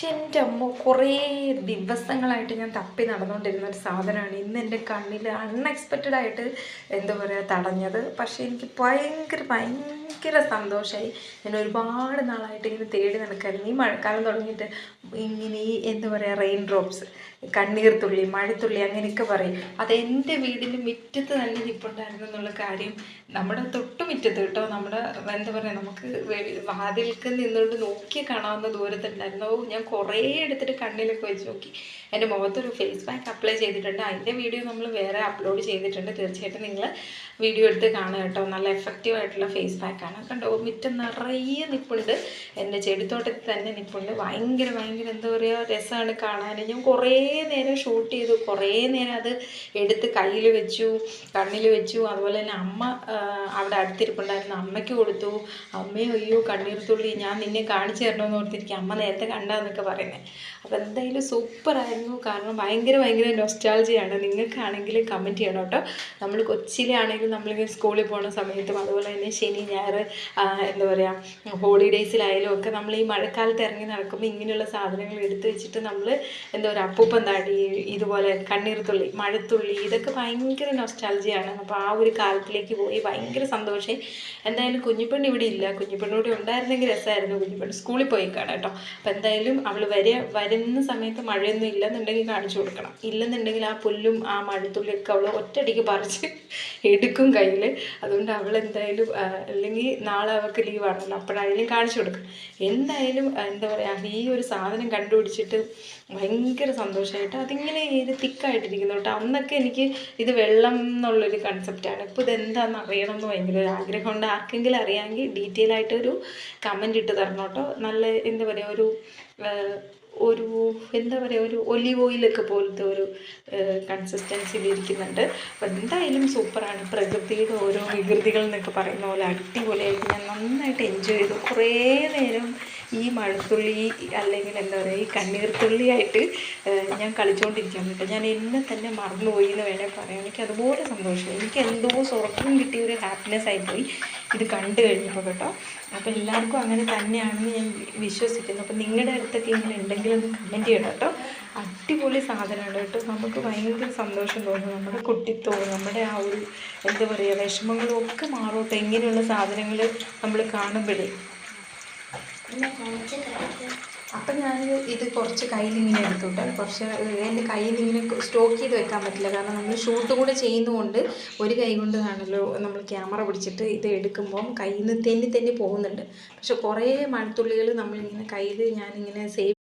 പക്ഷെ എന്റെ അമ്മ കുറേ ദിവസങ്ങളായിട്ട് ഞാൻ തപ്പി നടന്നുകൊണ്ടിരുന്ന ഒരു സാധനമാണ് ഇന്ന് എന്റെ കണ്ണിൽ അൺഎക്സ്പെക്റ്റഡ് ആയിട്ട് എന്താ പറയുക തടഞ്ഞത്. പക്ഷേ എനിക്ക് ഭയങ്കര ഭയങ്കര സന്തോഷമായി ഞാൻ ഒരുപാട് നാളായിട്ട് ഇങ്ങനെ തേടി നടക്കായിരുന്നു. ഈ മഴക്കാലം തുടങ്ങിയിട്ട് ഇങ്ങനെ എന്താ പറയുക റെയിൻ ഡ്രോപ്സ് കണ്ണീർ തുള്ളി മഴത്തുള്ളി അങ്ങനെയൊക്കെ പറയും. അത് എന്റെ വീടിന് മുറ്റത്ത് തന്നെ നിപ്പുണ്ടായിരുന്നു എന്നുള്ള കാര്യം നമ്മുടെ തൊട്ട് മുറ്റത്ത് കേട്ടോ. നമ്മുടെ എന്താ പറയുക നമുക്ക് വാതിൽക്ക് നിന്നുകൊണ്ട് നോക്കി കാണാവുന്ന ദൂരത്തുണ്ടായിരുന്നു ഓ ഞാൻ കുറേ എടുത്തിട്ട് കണ്ണിലൊക്കെ വെച്ച് നോക്കി. എന്റെ മുഖത്തൊരു ഫേസ് പാക്ക് അപ്ലൈ ചെയ്തിട്ടുണ്ട്. അതിന്റെ വീഡിയോ നമ്മൾ വേറെ അപ്ലോഡ് ചെയ്തിട്ടുണ്ട്. തീർച്ചയായിട്ടും നിങ്ങൾ വീഡിയോ എടുത്ത് കാണുക കേട്ടോ. നല്ല എഫക്റ്റീവ് ആയിട്ടുള്ള ഫേസ് പാക്കാണ് കണ്ടോ മുറ്റം നിറയെ നിപ്പുണ്ട്. എന്റെ ചെടിത്തോട്ടത്തിൽ തന്നെ നിപ്പുണ്ട്. ഭയങ്കര ഭയങ്കര എന്താ പറയുക രസമാണ് കാണാൻ. ഞാൻ കുറേ നേരം ഷൂട്ട് ചെയ്തു കുറേ നേരം അത് എടുത്ത് കയ്യിൽ വെച്ചു കണ്ണിൽ വെച്ചു. അതുപോലെ തന്നെ അമ്മ അവിടെ അടുത്തിരിപ്പുണ്ടായിരുന്നു. അമ്മയ്ക്ക് കൊടുത്തു. അമ്മയെ അയ്യോ കണ്ണീർത്തുള്ളി ഞാൻ നിന്നെ കാണിച്ചു തരണമെന്ന് ഓർത്തിരിക്കും അമ്മ നേരത്തെ കണ്ടാന്നൊക്കെ പറയുന്നത് അപ്പോൾ എന്തായാലും സൂപ്പറായിരുന്നു കാരണം ഭയങ്കര ഭയങ്കര നൊസ്റ്റാൾജിയാണ് നിങ്ങൾക്കാണെങ്കിൽ കമന്റ് ചെയ്യണം കേട്ടോ. നമ്മൾ കൊച്ചിയിലാണെങ്കിലും നമ്മളിങ്ങനെ സ്കൂളിൽ പോകുന്ന സമയത്തും അതുപോലെ തന്നെ ശനി ഞായർ എന്താ പറയുക ഹോളിഡേയ്സിലായാലും ഒക്കെ നമ്മൾ ഈ മഴക്കാലത്ത് ഇറങ്ങി നടക്കുമ്പോൾ ഇങ്ങനെയുള്ള സാധനങ്ങൾ എടുത്തു വെച്ചിട്ട് നമ്മൾ എന്താ പറയുക അപ്പൂപ്പൻ താടി ഇതുപോലെ കണ്ണീർത്തുള്ളി മഴത്തുള്ളി ഇതൊക്കെ ഭയങ്കര നൊസ്റ്റാൾജിയാണ് അപ്പോൾ ആ ഒരു കാലത്തിലേക്ക് പോയി ഭയങ്കര സന്തോഷമായി എന്തായാലും കുഞ്ഞിപ്പെണ്ണ് ഇവിടെ ഇല്ല. കുഞ്ഞിപ്പെണ്ണ് ഇവിടെ ഉണ്ടായിരുന്നെങ്കിൽ രസമായിരുന്നു കുഞ്ഞിപ്പെണ്ണ് സ്കൂളിൽ പോയി കാണാം കേട്ടോ. അപ്പോൾ എന്തായാലും അവൾ വരെ വരുന്ന സമയത്ത് മഴയൊന്നും ഇല്ലെന്നുണ്ടെങ്കിൽ കാണിച്ചു കൊടുക്കണം. ഇല്ലെന്നുണ്ടെങ്കിൽ ആ പുല്ലും ആ മഴത്തുള്ളിയൊക്കെ അവൾ ഒറ്റയടിക്ക് പറിച്ച് എടുക്കും കയ്യിൽ അതുകൊണ്ട് അവൾ എന്തായാലും അല്ലെങ്കിൽ നാളെ അവൾക്ക് ലീവാണല്ലോ അപ്പോഴായാലും കാണിച്ചു കൊടുക്കും. എന്തായാലും എന്താ പറയുക ഈ ഒരു സാധനം കണ്ടുപിടിച്ചിട്ട് ഭയങ്കര സന്തോഷമായിട്ട് അതിങ്ങനെ ഇത് തിക്കായിട്ടിരിക്കുന്നു കേട്ടോ. അന്നൊക്കെ എനിക്ക് ഇത് വെള്ളം എന്നുള്ളൊരു കൺസെപ്റ്റാണ് ഇപ്പോൾ ഇതെന്താണെന്ന് അറിയണം എന്ന് ഭയങ്കര ഒരു ആഗ്രഹമുണ്ട്. ആർക്കെങ്കിലും അറിയാമെങ്കിൽ ഡീറ്റെയിൽ ആയിട്ടൊരു കമന്റ് ഇട്ട് തരണം കേട്ടോ. നല്ല എന്താ പറയുക ഒരു ഒരു എന്താ പറയുക ഒരു ഒലിവ് ഓയിലൊക്കെ പോലത്തെ ഒരു കൺസിസ്റ്റൻസിയിൽ ഇരിക്കുന്നുണ്ട്. അപ്പോൾ എന്തായാലും സൂപ്പറാണ് പ്രകൃതിയുടെ ഓരോ വികൃതികൾ എന്നൊക്കെ പറയുന്ന പോലെ അടിപൊളിയായിട്ട് ഞാൻ നന്നായിട്ട് എൻജോയ് ചെയ്തു. കുറേ നേരം ഈ മഴത്തുള്ളി അല്ലെങ്കിൽ എന്താ പറയുക ഈ കണ്ണീർത്തുള്ളിയായിട്ട് ഞാൻ കളിച്ചുകൊണ്ടിരിക്കാൻ പറ്റും ഞാൻ എന്നെ തന്നെ മറന്നുപോയി എന്ന് വേണേൽ പറയാം. എനിക്ക് അതുപോലെ സന്തോഷമായി. എനിക്ക് എന്തോ സ്വർഗം കിട്ടിയ ഒരു ഹാപ്പിനെസ് ആയിപ്പോയി ഇത് കണ്ടു കഴിഞ്ഞപ്പോൾ കേട്ടോ. അപ്പോൾ എല്ലാവർക്കും അങ്ങനെ തന്നെയാണെന്ന് ഞാൻ വിശ്വസിക്കുന്നു. അപ്പോൾ നിങ്ങളുടെ അടുത്തൊക്കെ ഇങ്ങനെ ഉണ്ടെങ്കിൽ ഒന്ന് കമന്റ് ചെയ്യണം കേട്ടോ. അടിപൊളി സാധനമാണ് കേട്ടോ. നമുക്ക് ഭയങ്കര സന്തോഷം തോന്നും. നമ്മുടെ കുട്ടിത്തോന്നും നമ്മുടെ ആ ഒരു എന്താ പറയുക വിഷമങ്ങളും ഒക്കെ മാറോട്ടോ. ഇങ്ങനെയുള്ള സാധനങ്ങൾ നമ്മൾ കാണുമ്പോഴേ. അപ്പം ഞാൻ ഇത് കുറച്ച് കയ്യിലിങ്ങനെ ഇങ്ങനെ എടുത്തു കേട്ടോ കുറച്ച് എന്റെ കയ്യിൽ ഇങ്ങനെ സ്റ്റോക്ക് ചെയ്ത് വെക്കാൻ പറ്റില്ല. കാരണം നമ്മൾ ഷൂട്ട് കൂടെ ചെയ്യുന്നതുകൊണ്ട് ഒരു കൈ കൊണ്ട് ആണല്ലോ നമ്മൾ ക്യാമറ പിടിച്ചിട്ട് ഇത് എടുക്കുമ്പം കയ്യിൽ നിന്ന് തെന്നി തെന്നി പോകുന്നുണ്ട്. പക്ഷെ കുറേ മഴത്തുള്ളികൾ നമ്മളിങ്ങനെ കയ്യിൽ ഞാനിങ്ങനെ സേവ്